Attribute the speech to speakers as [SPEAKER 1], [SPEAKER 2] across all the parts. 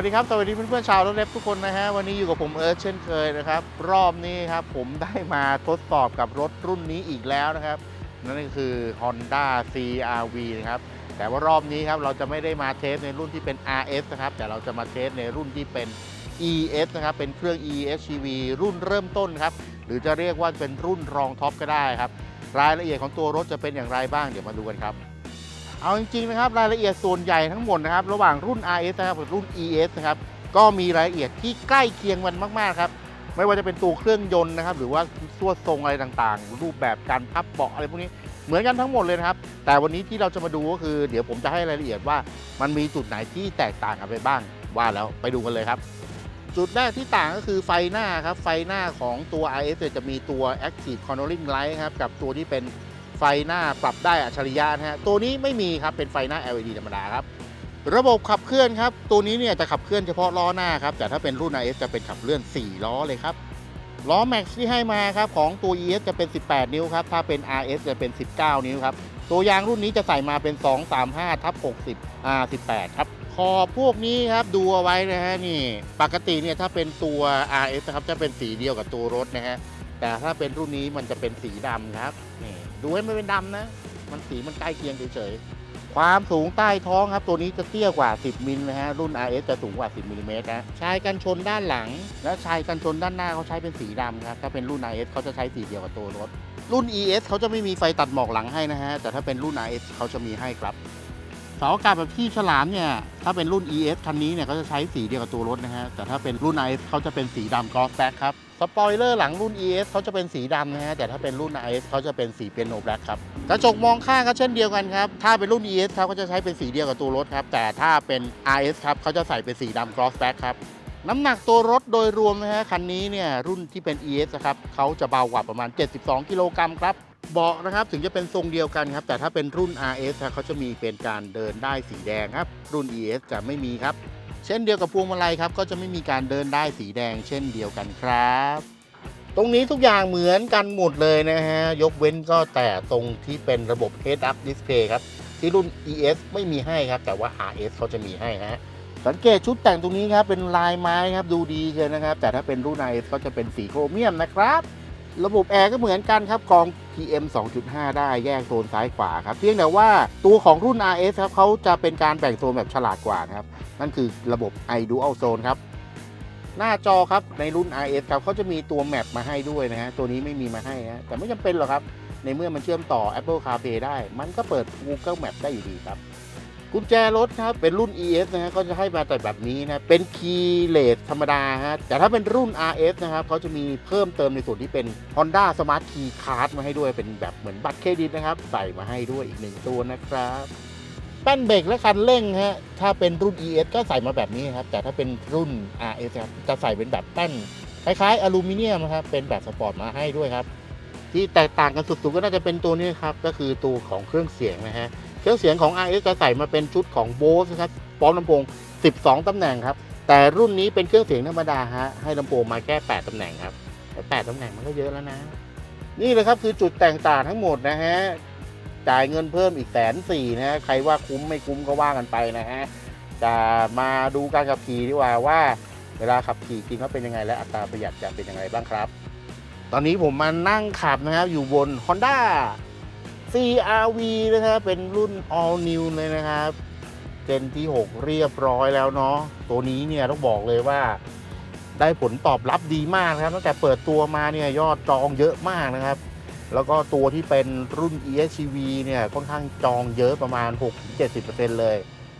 [SPEAKER 1] วัสดีครับ สวัสดีเพื่อนๆชาวรถเล็บทุกคนนะฮะ วันนี้อยู่กับผมเอิร์ธเช่นเคยนะครับ รอบนี้ครับผมได้มาทดสอบกับรถรุ่นนี้อีกแล้วนะครับ นั่นก็คือ Honda CRV นะครับ แต่ว่ารอบนี้ครับเราจะไม่ได้มาเทสในรุ่นที่เป็น RS นะครับ แต่เราจะมาเทสในรุ่นที่เป็น ES นะครับ เป็นเครื่อง ESCV รุ่นเริ่มต้นครับ หรือจะเรียกว่าเป็นรุ่นรองท็อปก็ได้ครับ รายละเอียดของตัวรถจะเป็นอย่างไรบ้าง เดี๋ยวมาดูกันครับ เอาจริงๆนะครับรายละเอียดส่วนใหญ่ทั้งหมดนะครับระหว่างรุ่น RS นะครับกับรุ่น ES นะครับก็มีรายละเอียดที่ใกล้เคียงกันมากๆครับไม่ว่าจะเป็นตัวเครื่องยนต์นะครับหรือว่าส่วนทรงอะไรต่างๆ รูปแบบการพับเบาะอะไรพวกนี้เหมือนกันทั้งหมดเลยนะครับ แต่วันนี้ที่เราจะมาดูก็คือ เดี๋ยวผมจะให้รายละเอียดว่า มันมีจุดไหนที่แตกต่างกันไปบ้างว่าแล้วไปดูกันเลยครับ จุดแรกที่ต่างก็คือไฟหน้าครับไฟหน้าของตัว RS จะมีตัว Active Cornering Light ครับกับตัวที่เป็น ไฟหน้าปรับได้อัจฉริยะนะฮะตัวนี้ไม่มีครับเป็นไฟหน้า LED ธรรมดาครับระบบขับเคลื่อนครับตัวนี้เนี่ยจะขับเคลื่อนเฉพาะล้อหน้าครับแต่ถ้าเป็นรุ่น RS จะเป็นขับเคลื่อน 4 ล้อเลยครับล้อแม็กซ์ที่ให้มาครับของตัว ES จะเป็น 18 นิ้วครับถ้าเป็น RS จะเป็น 19 นิ้วครับตัวยางรุ่นนี้จะใส่มาเป็น 235ทับ60 R18 ครับขอบพวกนี้ครับดูเอาไว้นะฮะนี่ปกติเนี่ยถ้าเป็นตัว RS นะครับจะเป็นสีเดียวกับตัวรถนะฮะแต่ถ้าเป็นรุ่นนี้มันจะเป็นสีดำครับนี่ ดูให้มันเป็นดำนะ มันสีมันใกล้เคียงเฉยๆ ความสูงใต้ท้องครับ ตัวนี้จะเตี้ยกว่า 10มิลนะฮะ รุ่น RS จะสูงกว่า 10มิลลิเมตรนะชายกันชนด้านหลัง และชายกันชนด้านหน้าเขาใช้เป็นสีดำครับ ถ้าเป็นรุ่น RS เขาจะใช้สีเดียวกับตัวรถ รุ่น ES เขาจะไม่มีไฟตัดหมอกหลังให้นะฮะ แต่ถ้าเป็นรุ่น RS เขาจะมีให้ครับ เสาอากาศแบบที่ฉลามเนี่ยถ้าเป็นรุ่น ES คันนี้เนี่ยเขาจะใช้สีเดียวกับตัวรถนะฮะแต่ถ้าเป็นรุ่น RS เขาจะเป็นสีดำกอสแบ็คครับสปอยเลอร์หลังรุ่น ES เขาจะเป็นสีดำนะฮะแต่ถ้าเป็นรุ่น RS เขาจะเป็นสีเปียโนแบล็คครับกระจกมองข้างก็เช่นเดียวกันครับถ้าเป็นรุ่น ES เขาก็จะใช้เป็นสีเดียวกับตัวรถครับแต่ถ้าเป็น RS ครับเขาจะใส่เป็นสีดำกรอสแบ็คครับน้ำหนักตัวรถโดยรวมนะฮะคันนี้เนี่ยรุ่นที่เป็น ES ครับเขาจะเบากว่าประมาณ 72 กิโลกรัมครับ เบาะนะครับถึงจะเป็นทรงเดียวกันครับ แต่ถ้าเป็นรุ่น RS ครับเขาจะมีเป็นการเดินได้สีแดงครับ รุ่น ES จะไม่มีครับ เช่นเดียวกับพวงมาลัยครับ ก็จะไม่มีการเดินได้สีแดง เช่นเดียวกันครับ ตรงนี้ทุกอย่างเหมือนกันหมดเลยนะฮะ ยกเว้นก็แต่ตรงที่เป็นระบบ Head Up Display ครับ ที่รุ่น ES ไม่มีให้ครับ แต่ว่า RS เขาจะมีให้ฮะสังเกตชุดแต่งตรงนี้ครับเป็นลายไม้ครับดูดีเลยนะครับ แต่ถ้าเป็นรุ่น RS ก็จะเป็นสีโครเมียมนะครับ ระบบแอร์ก็เหมือนกันครับกรอง PM 2.5 ได้แยกโซนซ้ายขวาครับเพียงแต่ว่าตัวของรุ่น RS ครับเขาจะเป็นการแบ่งโซนแบบฉลาดกว่านะครับ นั่นคือระบบ iDual Zone ครับ หน้าจอครับในรุ่น RS ครับเขาจะมีตัวแมปมาให้ด้วยนะฮะตัวนี้ไม่มีมาให้นะแต่ไม่จำเป็นหรอกครับ ในเมื่อมันเชื่อมต่อ Apple CarPlay ได้ มันก็เปิด Google Map ได้อยู่ดีครับ กุญแจรถครับ เป็นรุ่น ES นะฮะก็จะให้มาแต่แบบนี้นะ เป็นคีย์เลสธรรมดาฮะ แต่ถ้าเป็นรุ่น RS นะครับเขาจะมีเพิ่มเติมในส่วนที่เป็น Honda Smart Key Card มาให้ด้วยเป็นแบบเหมือนบัตรเครดิตนะครับ ใส่มาให้ด้วยอีกหนึ่งตัวนะครับแป้นเบรกและคันเร่งฮะ ถ้าเป็นรุ่น ES ก็ใส่มาแบบนี้ครับ แต่ถ้าเป็นรุ่น RS ครับ จะใส่เป็นแบบแป้นคล้ายๆอลูมิเนียมนะครับ เป็นแบบสปอร์ตมาให้ด้วยครับ ที่แตกต่างกันสุดๆก็น่าจะเป็นตัวนี้ครับ ก็คือตัวของเครื่องเสียงนะฮะ เครื่องเสียงของ RS จะใส่มาเป็นชุดของ Bose นะครับพร้อมลำโพง 12 ตำแหน่งครับ แต่รุ่นนี้เป็นเครื่องเสียงธรรมดาฮะ ให้ลำโพงมาแค่ 8 ตำแหน่งครับ แต่ 8 ตำแหน่งมันก็เยอะแล้วนะ นี่เลยครับคือจุดแตกต่างทั้งหมดนะฮะ จ่ายเงินเพิ่มอีกแสนสี่นะฮะ ใครว่าคุ้มไม่คุ้มก็ว่ากันไปนะฮะจะมาดูการขับขี่ดีกว่าว่า เวลาขับขี่จริงเขาเป็นยังไง และอัตราประหยัดจะเป็นยังไงบ้างครับ ตอนนี้ผมมานั่งขับนะครับอยู่บน Honda CRV นะครับเป็นรุ่น all new เลยนะครับเจนที่ 6 เรียบร้อยแล้วเนาะตัวนี้เนี่ยต้องบอกเลยว่า ได้ผลตอบรับดีมากนะครับตั้งแต่เปิดตัวมาเนี่ยยอดจองเยอะมากนะครับ แล้วก็ตัวที่เป็นรุ่น ESCV เนี่ยค่อนข้างจองเยอะประมาณ 6-70%เลย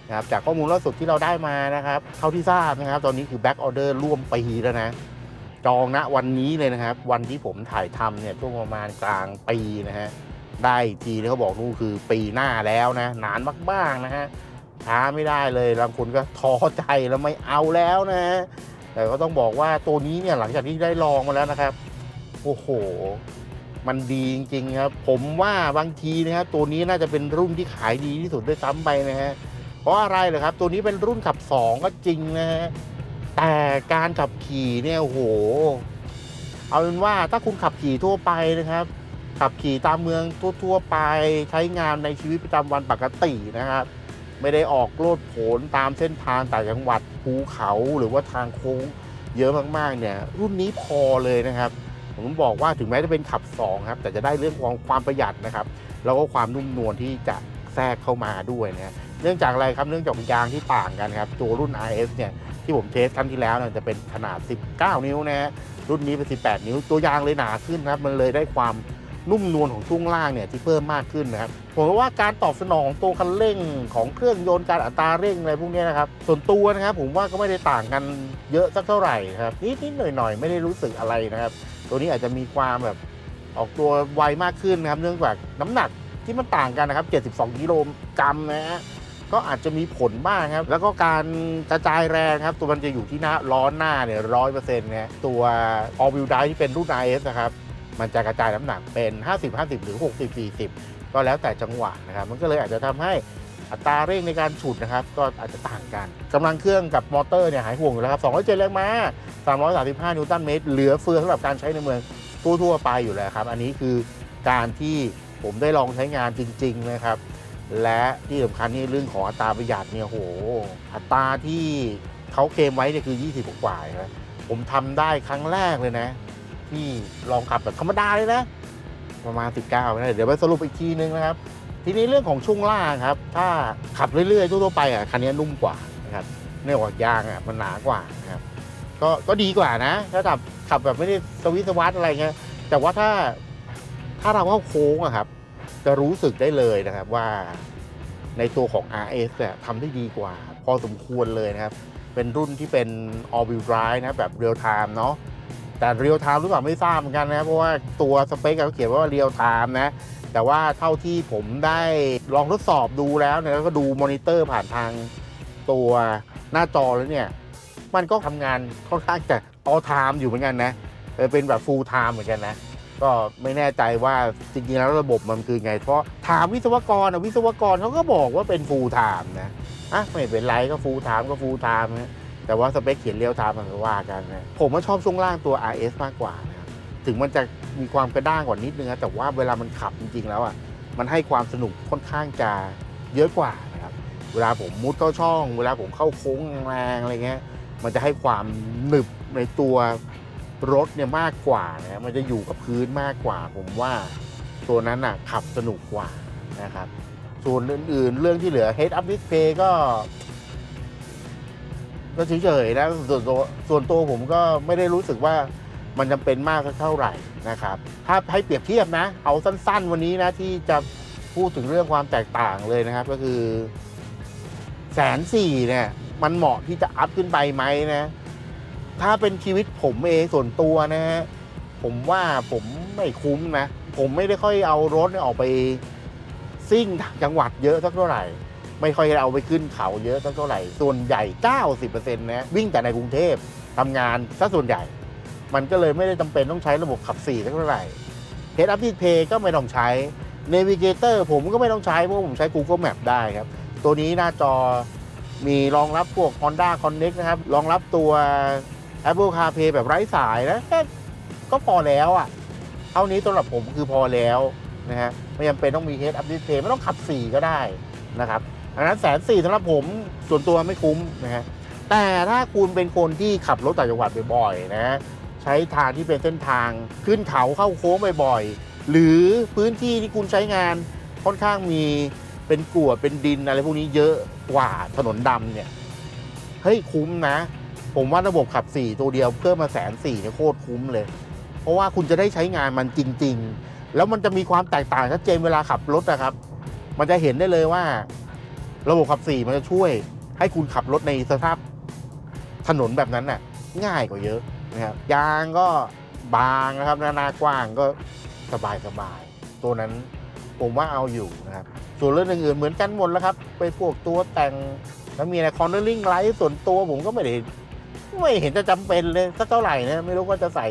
[SPEAKER 1] นะครับจากข้อมูลล่าสุดที่เราได้มานะครับเท่าที่ทราบนะครับ ตอนนี้คือ back order ร่วมปีแล้วนะ จองณวันนี้เลยนะครับ วันที่ผมถ่ายทำเนี่ยช่วงประมาณกลางปีนะฮะ ได้ทีที่เขาบอกนู่นคือปีหน้าแล้วนะ นานมากๆนะฮะช้าไม่ได้เลยบางคนก็ท้อใจแล้วไม่เอาแล้วนะแต่ก็ต้องบอกว่าตัวนี้เนี่ยหลังจากที่ได้ลองมาแล้วนะครับ โอ้โห มันดีจริงๆครับ ผมว่าบางทีนะครับตัวนี้น่าจะเป็นรุ่นที่ขายดีที่สุดด้วยซ้ำไปนะฮะเพราะอะไรเหรอครับ ตัวนี้เป็นรุ่นขับ 2 ก็จริงนะฮะแต่การขับขี่เนี่ยโอ้โห เอาเป็นว่าถ้าคุณขับขี่ทั่วไปนะครับ ขับขี่ตามเมืองทั่วๆไปใช้งานในชีวิตประจำวันปกตินะครับ ไม่ได้ออกโลดโผนตามเส้นทางต่างจังหวัดภูเขาหรือว่าทางโค้งเยอะมากๆเนี่ยรุ่นนี้พอเลยนะครับ ผมบอกว่าถึงแม้จะเป็นขับ2ครับแต่จะได้เรื่องของความประหยัดนะครับ แล้วก็ความนุ่มนวลที่จะแทรกเข้ามาด้วยนะเนื่องจากอะไรครับเนื่องจากยางที่ต่างกันครับตัวรุ่น RS เนี่ยที่ผมเทสครั้งที่แล้วเนี่ยจะเป็นขนาด 19 นิ้วนะฮะรุ่นนี้เป็น 18 นิ้วตัวยางเลยหนาขึ้นครับมันเลยได้ความ นุ่มนวลของช่วงล่างเนี่ยที่เพิ่มมากขึ้นนะครับผมว่าการตอบสนองของตัวคันเร่งของเครื่องยนต์การอัตราเร่งอะไรพวกนี้นะครับส่วนตัวนะครับผมว่าก็ไม่ได้ต่างกันเยอะสักเท่าไหร่ครับนิดนิดหน่อยหน่อยๆ ไม่ได้รู้สึกอะไรนะครับ ตัวนี้อาจจะมีความแบบออกตัวไวมากขึ้นนะครับ เนื่องจากน้ำหนักที่มันต่างกันนะครับ 72 กิโลกรัมนะฮะก็อาจจะมีผลบ้างครับ แล้วก็การกระจายแรงครับ ตัวมันจะอยู่ที่หน้าล้อหน้าเนี่ยร้อยเปอร์เซ็นต์นะตัว all wheel drive ที่เป็นรุ่น IS นะครับ มันจะกระจายน้ำหนักเป็น 50 50 หรือ 60 40 ก็แล้วแต่จังหวะนะครับ มันก็เลยอาจจะทำให้อัตราเร่งในการฉุดนะครับ ก็อาจจะต่างกันกำลังเครื่องกับมอเตอร์เนี่ยหายห่วงอยู่แล้วครับ207แรงม้า335 นิวตันเมตร เหลือเฟือสำหรับการใช้ในเมืองทั่วๆไปอยู่แล้วครับ อันนี้คือการที่ผมได้ลองใช้งานจริง ๆ นะครับ และที่สำคัญนี่เรื่องของอัตราประหยัดเนี่ยโห อัตราที่เขาเคลมไว้เนี่ยคือ 20 กว่าๆนะผมทำได้ครั้งแรกเลยนะ ที่ลองขับแบบธรรมดาเลยนะ ประมาณ 19นะเดี๋ยวไปสรุปอีกทีนึงนะครับ ทีนี้เรื่องของช่วงล่างครับ ถ้าขับเรื่อยๆทั่วๆไปอะคันนี้นุ่มกว่านะครับเนื่องจากยางอะมันหนากว่านะครับก็ก็ดีกว่านะ ถ้าขับขับแบบไม่ได้สวิสสวัสอะไรเงี้ยแต่ว่าถ้าถ้าเราเข้าโค้งอะครับ จะรู้สึกได้เลยนะครับว่าในตัวของ RS เนี่ยทำได้ดีกว่า พอสมควรเลยนะครับ เป็นรุ่นที่เป็น all wheel drive นะแบบ real time เนาะ แต่ real time หรือเปล่าไม่ทราบเหมือนกันนะ เพราะว่าตัวสเปคเขาเขียนว่า real time นะ แต่ว่าเท่าที่ผมได้ลองทดสอบดูแล้วเนี่ยแล้วก็ดูมอนิเตอร์ผ่านทางตัวหน้าจอแล้วเนี่ย มันก็ทำงานค่อนข้างจะ all time อยู่เหมือนกันนะเออเป็นแบบ full time เหมือนกันนะก็ไม่แน่ใจว่าจริงๆแล้วระบบมันคือไง เพราะถามวิศวกรอะวิศวกรเขาก็บอกว่าเป็นฟูลไทม์นะอะไม่เป็นไรก็ฟูลไทม์ก็ฟูลไทม์นะ แต่ว่าสเปคเขียนเรียวทม์มันว่ากันนะผมก็ชอบช่วงล่างตัว RS มากกว่านะถึงมันจะมีความกระด้างกว่านิดนึงนะแต่ว่าเวลามันขับจริง ๆ แล้วอะมันให้ความสนุกค่อนข้างจะเยอะกว่านะครับเวลาผมมุดเข้าช่อง เวลาผมเข้าโค้งแรงอะไรเงี้ยมันจะให้ความหนึบในตัวรถเนี่ยมากกว่านะมันจะอยู่กับพื้นมากกว่า ผมว่าตัวนั้นน่ะขับสนุกกว่านะครับส่วนอื่นๆ เรื่องที่เหลือ Head Up Display ก็ ก็เฉยๆนะส่วนตัวส่วนตัวผมก็ไม่ได้รู้สึกว่ามันจำเป็นมากสักเท่าไหร่นะครับ ถ้าให้เปรียบเทียบนะ เอาสั้น ๆ วันนี้นะที่จะพูดถึงเรื่องความแตกต่างเลยนะครับ ก็คือแสนสี่เนี่ย มันเหมาะที่จะอัพขึ้นไปไหมนะ ถ้าเป็นชีวิตผมเองส่วนตัวนะฮะผมว่าผมไม่คุ้มนะ ผมไม่ได้ค่อยเอารถเนี่ยออกไปซิ่งต่างจังหวัดเยอะสักเท่าไหร่ ไม่ค่อยเอาไปขึ้นเขาเยอะสักเท่าไหร่ ส่วนใหญ่ 90%นะวิ่งแต่ในกรุงเทพทำงานซะส่วนใหญ่ มันก็เลยไม่ได้จำเป็นต้องใช้ระบบขับสี่สักเท่าไหร่ Head Up Display ก็ไม่ต้องใช้ Navigator ผมก็ไม่ต้องใช้ เพราะผมใช้ Google Map ได้ครับ ตัวนี้หน้าจอมีรองรับพวก Honda Connect นะครับ รองรับตัว Apple CarPlay แบบไร้สายนะก็พอแล้วอะ เท่านี้สำหรับผมคือพอแล้วนะฮะไม่จำเป็นต้องมี Head Up Display ไม่ต้องขับ 4 ก็ได้นะครับ ดังนั้นแสนสี่สำหรับผมส่วนตัวไม่คุ้มนะฮะแต่ถ้าคุณเป็นคนที่ขับรถต่างจังหวัดบ่อยๆนะฮะใช้ทางที่เป็นเส้นทางขึ้นเขาเข้าโค้งบ่อยๆ หรือพื้นที่ที่คุณใช้งานค่อนข้างมีเป็นกรวเป็นดินอะไรพวกนี้เยอะกว่าถนนดำเนี่ยเฮ้ยคุ้มนะ ผมว่าระบบขับ 4 ตัวเดียวเพิ่มมาแสนสี่เนี่ยโคตรคุ้มเลย เพราะว่าคุณจะได้ใช้งานมันจริง ๆ แล้วมันจะมีความแตกต่างชัดเจนเวลาขับรถนะครับ มันจะเห็นได้เลยว่า ระบบขับ4มันจะช่วยให้คุณขับรถในสภาพถนนแบบนั้นน่ะ ง่ายกว่าเยอะนะครับยางก็บางนะครับหนากว้างก็สบายสบายตัวนั้นผมว่าเอาอยู่นะครับ ส่วนเรื่องอื่นๆเหมือนกันหมดแล้วครับ ไปพวกตัวแต่งแล้วมีอะไรคอนเนอร์ลิงไลท์ส่วนตัวผมก็ไม่ได้ไม่เห็นจะจำเป็นเลยสักเท่าไหร่นะไม่รู้ว่าจะใส่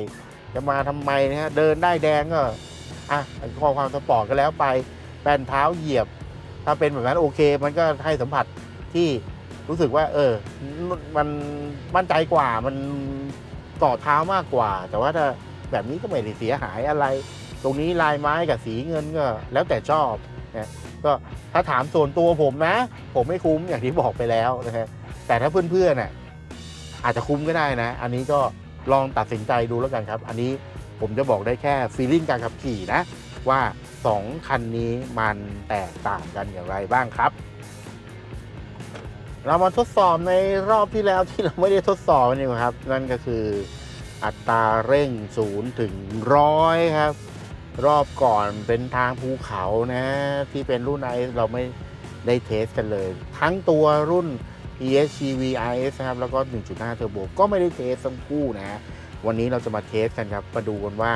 [SPEAKER 1] จะมาทำไมนะฮะเดินได้แดงก็อะข้อความสปอร์ตก็แล้วไปแป้นเท้าเหยียบ ถ้าเป็นแบบนั้นโอเค มันก็ให้สัมผัสที่รู้สึกว่า เออ มันมั่นใจกว่ามันต่อเท้ามากกว่า แต่ว่าถ้าแบบนี้ก็ไม่ได้เสียหายอะไร ตรงนี้ลายไม้กับสีเงินก็ แล้วแต่ชอบนะก็ถ้าถามส่วนตัวผมนะ ผมไม่คุ้มอย่างที่บอกไปแล้วนะฮะแต่ถ้าเพื่อนๆน่ะอาจจะคุ้มก็ได้นะ อันนี้ก็ลองตัดสินใจดูแล้วกันครับ อันนี้ผมจะบอกได้แค่ฟีลลิ่งการขับขี่นะ ว่า 2 คันนี้มันแตกต่างกันอย่างไรบ้างครับ เรามาทดสอบในรอบที่แล้วที่เราไม่ได้ทดสอบนี่ครับ นั่นก็คืออัตราเร่ง0ถึงร้อยครับ รอบก่อนเป็นทางภูเขานะ ที่เป็นรุ่น IS เราไม่ได้เทสกันเลย ทั้งตัวรุ่น PHEV IS นะครับ แล้วก็ 1.5 เทอร์โบก็ไม่ได้เทสทั้งคู่นะ วันนี้เราจะมาเทสกันครับ มาดูกันว่า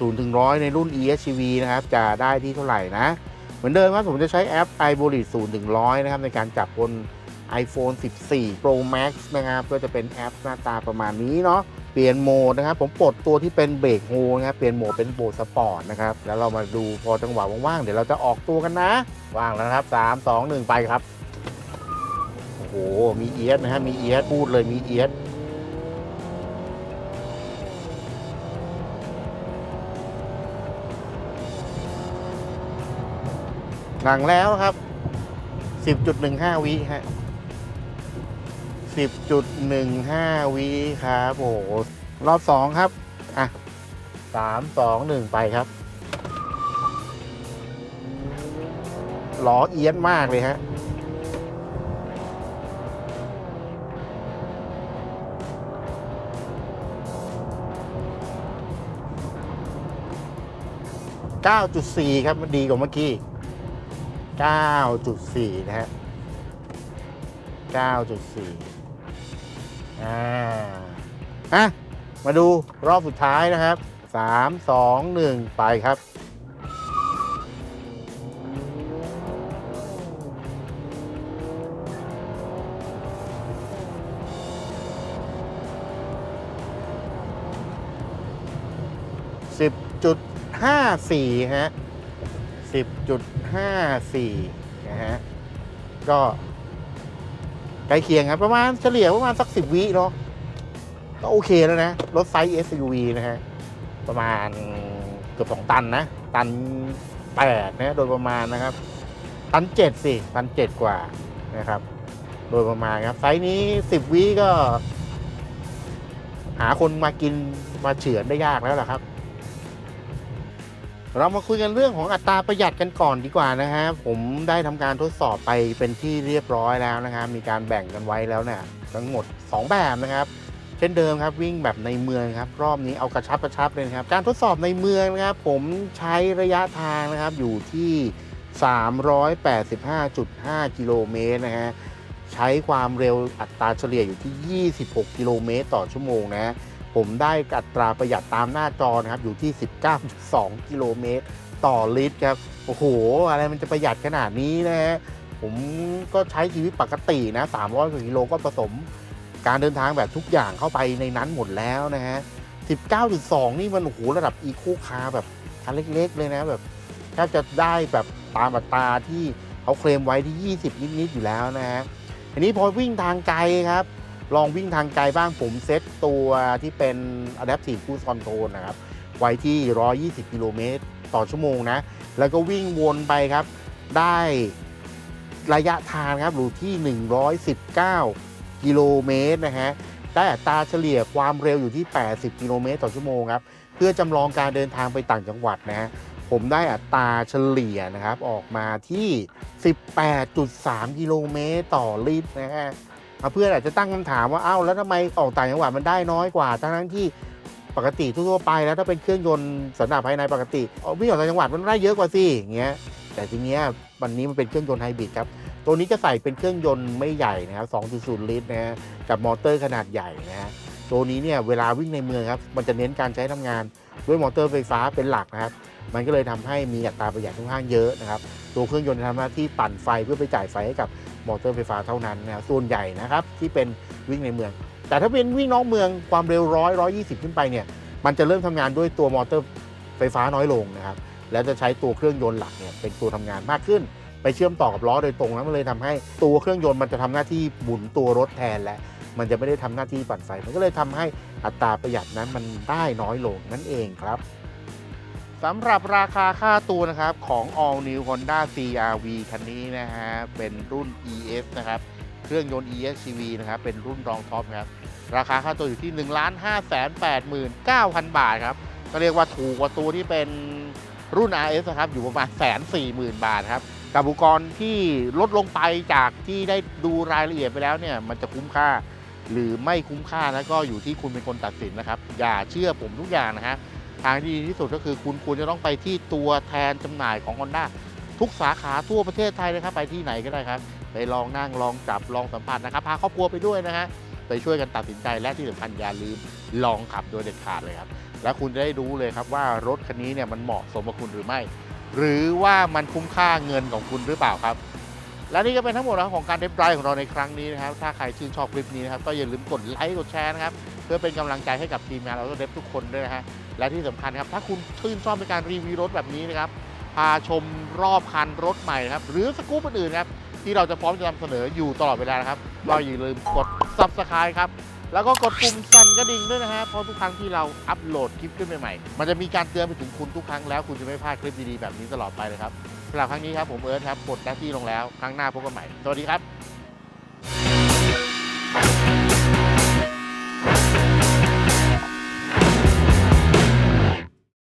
[SPEAKER 1] 0ถึง100ในรุ่น EHEV นะครับ จะได้ที่เท่าไหร่นะ เหมือนเดิมครับผมจะใช้แอป iBolid 0ถึง100นะครับ ในการจับบน iPhone 14 Pro Max นะครับ ก็จะเป็นแอปหน้าตาประมาณนี้เนาะเปลี่ยนโหมดนะครับ ผมปลดตัวที่เป็นเบรกโฮนะครับ เปลี่ยนโหมดเป็นโหมดสปอร์ตนะครับ แล้วเรามาดูพอจังหวะว่างๆ เดี๋ยวเราจะออกตัวกันนะ ว่างแล้วนะครับ 3 2 1 ไปครับ โอ้โห มีเอียดนะฮะ มีเอียดพูดเลย มีเอียด หลังแล้วครับ 10.15 วิฮะ 10.15 วิครับโอ้โหรอบสองครับ อะสามสองหนึ่งไปครับล้อเอียดมากเลยฮะ9.4 ครับ มันดีกว่าเมื่อกี้ 9.4 นะฮะ 9.4 อ่าอะมาดูรอบสุดท้ายนะครับ 3 2 1 ไปครับสิบจุดห้าสี่ฮะ สิบจุดห้าสี่นะฮะ ก็ใกล้เคียงครับ ประมาณเฉลี่ยประมาณสักสิบวิเนาะก็โอเคแล้วนะ รถไซส์ SUV นะฮะ ประมาณเกือบสองตันนะ ตันแปดนะ โดยประมาณนะครับ ตันเจ็ดสิตันเจ็ดกว่านะครับ โดยประมาณครับ ไซส์นี้สิบวิก็ หาคนมากินมาเฉือนได้ยากแล้วล่ะครับ เรามาคุยกันเรื่องของอัตราประหยัดกันก่อนดีกว่านะฮะผมได้ทำการทดสอบไปเป็นที่เรียบร้อยแล้วนะครับมีการแบ่งกันไว้แล้วเนี่ยทั้งหมด 2 แบบนะครับ เช่นเดิมครับวิ่งแบบในเมืองครับรอบนี้เอากระชับกระชับเลยครับการทดสอบในเมืองนะครับผมใช้ระยะทางนะครับอยู่ที่ 385.5 กิโลเมตรนะฮะใช้ความเร็วอัตราเฉลี่ยอยู่ที่ 26 กิโลเมตรต่อชั่วโมงนะ ผมได้อัตราประหยัดตามหน้าจอนะครับ อยู่ที่ 19.2 กิโลเมตร ต่อลิตรครับ โอ้โห อะไรมันจะประหยัดขนาดนี้นะฮะ ผมก็ใช้ชีวิตปกตินะ300กว่ากิโลก็ผสมการเดินทางแบบทุกอย่างเข้าไปในนั้นหมดแล้วนะฮะ 19.2 นี่มันโอ้โหระดับอีโคคาร์แบบคันเล็กๆ เลยนะแบบแทบจะได้แบบตามอัตราที่เขาเคลมไว้ที่ 20 นิดๆ อยู่แล้วนะฮะทีนี้พอวิ่งทางไกลครับ ลองวิ่งทางไกลบ้างผมเซตตัวที่เป็น Adaptive Cruise Control นะครับ ไว้ที่ 120 กิโลเมตรต่อชั่วโมงนะ แล้วก็วิ่งวนไปครับ ได้ระยะทางครับอยู่ที่ 119 กิโลเมตรนะฮะ ได้อัตราเฉลี่ยความเร็วอยู่ที่ 80 กิโลเมตรต่อชั่วโมงครับ เพื่อจำลองการเดินทางไปต่างจังหวัดนะฮะ ผมได้อัตราเฉลี่ยนะครับ ออกมาที่ 18.3 กิโลเมตรต่อลิตรนะฮะอะ เพื่อนอาจจะตั้งคำถามว่าเอ้าแล้วทำไมออกต่างจังหวัดมันได้น้อยกว่าทั้งทั้งที่ปกติทั่วไปแล้วถ้าเป็นเครื่องยนต์สันดาปภายในปกติวิ่งออกต่างจังหวัดมันได้เยอะกว่าสิอย่างเงี้ยแต่ทีเนี้ยวันนี้มันเป็นเครื่องยนต์ไฮบริดครับตัวนี้จะใส่เป็นเครื่องยนต์ไม่ใหญ่นะครับ 2.0 ลิตรนะฮะกับมอเตอร์ขนาดใหญ่นะฮะตัวนี้เนี่ยเวลาวิ่งในเมืองครับ มันจะเน้นการใช้ทำงานด้วยมอเตอร์ไฟฟ้าเป็นหลักนะครับ มันก็เลยทำให้มีอัตราประหยัดค่อนข้างเยอะนะครับ ตัวเครื่องยนต์จะทำหน้าที่ปั่นไฟเพื่อไปจ่ายไฟให้กับ มอเตอร์ไฟฟ้าเท่านั้นนะครับส่วนใหญ่นะครับที่เป็นวิ่งในเมือง แต่ถ้าเป็นวิ่งนอกเมืองความเร็วร้อยร้อยี่สิบขึ้นไปเนี่ยมันจะเริ่มทำงานด้วยตัวมอเตอร์ไฟฟ้าน้อยลงนะครับแล้วจะใช้ตัวเครื่องยนต์หลักเนี่ยเป็นตัวทำงานมากขึ้น ไปเชื่อมต่อกับล้อโดยตรงแล้วมันเลยทำให้ตัวเครื่องยนต์มันจะทำหน้าที่หมุนตัวรถแทนและมันจะไม่ได้ทำหน้าที่ปั่นไฟ มันก็เลยทำให้อัตราประหยัดนั้นมันได้น้อยลงนั่นเองครับ สำหรับราคาค่าตัวนะครับของ All New Honda CRV คันนี้นะฮะเป็นรุ่น ES นะครับเครื่องยนต์ EXCV นะครับเป็นรุ่นรองท็อปครับราคาค่าตัวอยู่ที่ 1 5 8 9 0 0 0 บาทครับก็เรียกว่าถูกกว่าตัวที่เป็นรุ่น RS นะครับอยู่ประมาณแสนสี่หมื่นบาทครับกับอุปกรณ์ที่ลดลงไปจากที่ได้ดูรายละเอียดไปแล้วเนี่ยมันจะคุ้มค่า หรือไม่คุ้มค่าแล้วก็อยู่ที่คุณเป็นคนตัดสินนะครับ อย่าเชื่อผมทุกอย่างนะฮะ ทางที่ดีที่สุดก็คือคุณควรจะต้องไปที่ตัวแทนจำหน่ายของ Honda ทุกสาขาทั่วประเทศไทยนะครับไปที่ไหนก็ได้ครับ ไปลองนั่งลองจับลองสัมผัสนะครับ พาครอบครัวไปด้วยนะฮะไปช่วยกันตัดสินใจและที่สำคัญอย่าลืมลองขับโดยเด็ดขาดเลยครับ แล้วคุณจะได้รู้เลยครับว่ารถคันนี้เนี่ยมันเหมาะสมกับคุณหรือไม่ หรือว่ามันคุ้มค่าเงินของคุณหรือเปล่าครับ และนี่ก็เป็นทั้งหมดนะของการเดฟไดของเราในครั้งนี้นะครับ ถ้าใครชื่นชอบคลิปนี้นะครับ ก็อย่าลืมกดไลค์ กดแชร์นะครับ เพื่อเป็นกำลังใจให้กับทีมงานเราเดฟทุกคนด้วยนะฮะ และที่สำคัญครับ ถ้าคุณชื่นชอบในการรีวิวรถแบบนี้นะครับ พาชมรอบคันรถใหม่นะครับ หรือสกู๊ปอื่นๆครับ ที่เราจะพร้อมจะนำเสนออยู่ตลอดเวลานะครับ ก็อย่าลืมกด subscribe ครับ แล้วก็กดปุ่มสั่นกระดิ่งด้วยนะฮะ เพราะทุกครั้งที่เราอัปโหลดคลิปขึ้นใหม่ๆ มันจะมีการเตือนไปถึงคุณทุกครั้งแล้วคุณจะไม่พลาดคลิปดีๆแบบนี้ตลอดไปเลยครับ สำหรับครั้งนี้ครับผมเอิร์ธครับหมดหน้าที่ลงแล้ว ครั้งหน้าพบกันใหม่ สวัสดีครับ